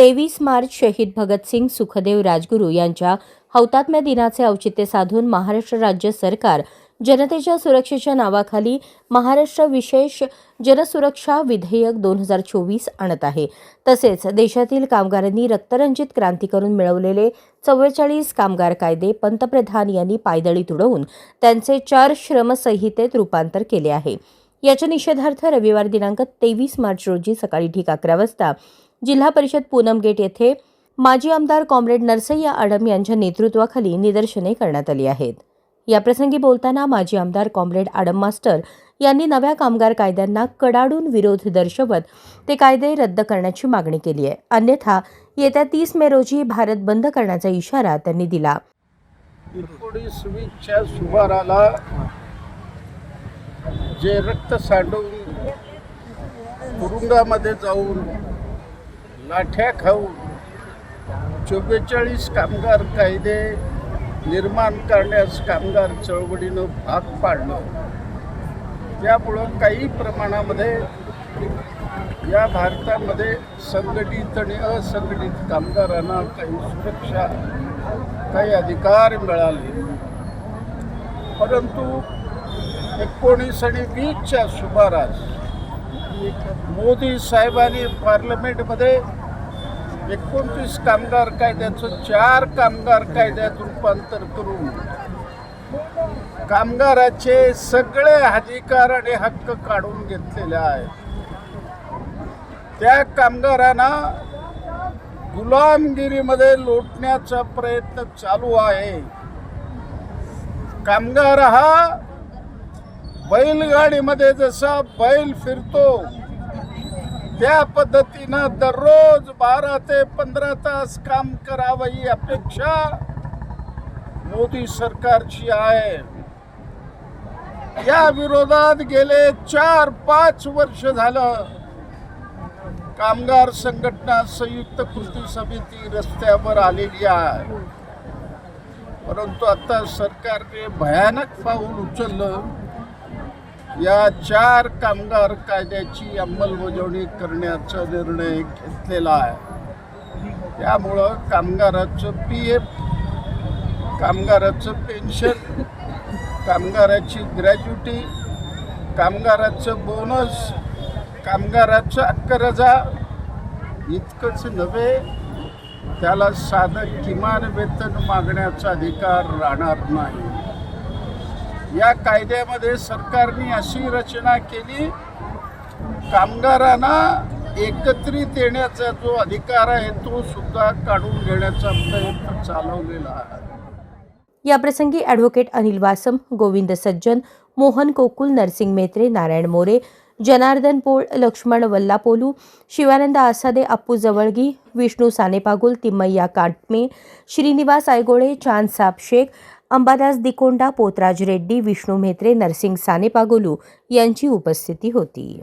तेवीस मार्च शहीद भगतसिंग सुखदेव राजगुरू यांच्या हौतात्म्य दिनाचे औचित्य साधून महाराष्ट्र राज्य सरकार जनतेच्या सुरक्षेच्या नावाखाली महाराष्ट्र विशेष जनसुरक्षा विधेयक दोन हजार चोवीस आणत आहे. तसेच देशातील कामगारांनी रक्तरंजित क्रांती करून मिळवलेले चव्वेचाळीस कामगार कायदे पंतप्रधान यांनी पायदळी तुडवून त्यांचे चार श्रमसंहितेत रूपांतर केले आहे. याच्या निषेधार्थ रविवार दिनांक तेवीस मार्च रोजी सकाळी ठीक अकरा वाजता जिल्हा परिषद पूनम गेट येथे माजी आमदार कॉम्रेड नरसय्या आडम यांच्या नेतृत्वाखाली निदर्शने करण्यात आली आहेत. याप्रसंगी बोलताना माजी आमदार कॉम्रेड आडम मास्टर यांनी नव्या कामगार कायद्यांना कडाडून विरोध दर्शवत ते कायदे रद्द करण्याची मागणी केली आहे. अन्यथा येत्या तीस मे रोजी भारत बंद करण्याचा इशारा त्यांनी दिला. सुमाराला जे रक्त सांडून तुरुंगामध्ये जाऊन लाठ्या खाऊन चव्वेचाळीस कामगार कायदे निर्माण करण्यास कामगार चळवळीनं भाग पाडलं. त्यामुळं काही प्रमाणामध्ये या भारतामध्ये संघटित आणि असंघटित कामगारांना काही सुरक्षा काही अधिकार मिळाले. परंतु एकोणीस आणि वीसच्या सुमारास मोदी साहेबांनी पार्लमेंटमध्ये एकोणतीस कामगार कायद्याचं चार कामगार कायद्यात रूपांतर करून कामगाराचे सगळे अधिकार आणि हक्क काढून घेतलेले आहेत. त्या कामगारांना गुलामगिरीमध्ये लोटण्याचा प्रयत्न चालू आहे. कामगार हा बैलगाडीमध्ये जसा बैल फिरतो त्या पद्धतीनं दररोज बारा ते पंधरा तास काम करावं ही अपेक्षा मोदी सरकारची आहे. या विरोधात गेले चार पाच वर्ष झालं कामगार संघटना संयुक्त कृती समिती रस्त्यावर आलेली आहे. परंतु आता सरकारने भयानक पाऊल उचललं. या चार कामगार कायद्याची अंमलबजावणी करण्याचा निर्णय घेतलेला आहे. त्यामुळं कामगाराचं पी एफ कामगाराचं पेन्शन कामगाराची ग्रॅज्युटी कामगाराचं बोनस कामगाराचं अक्करजा इतकंच नव्हे त्याला साधं किमान वेतन मागण्याचा अधिकार राहणार नाही. या कायद्यामध्ये सरकारने अशी रचना केली कामगारांना एकत्रित येण्याचा जो अधिकार आहे तो सुद्धा काढून घेण्याचा प्रयत्न चालवलेला आहे. याप्रसंगी ॲडव्होकेट अनिल वासम गोविंद सज्जन मोहन कोकुल नरसिंग मेत्रे नारायण मोरे जनार्दन पोळ लक्ष्मण वल्लापोलू शिवानंद आसादे अप्पू जवळगी विष्णू सानेपागुल तिम्मय्या काटमे श्रीनिवास आयगोळे चांद साब शेख अंबादास दिकोंडा पोतराज रेड्डी विष्णू म्हेत्रे नरसिंग सानेपागोलू यांची उपस्थिती होती.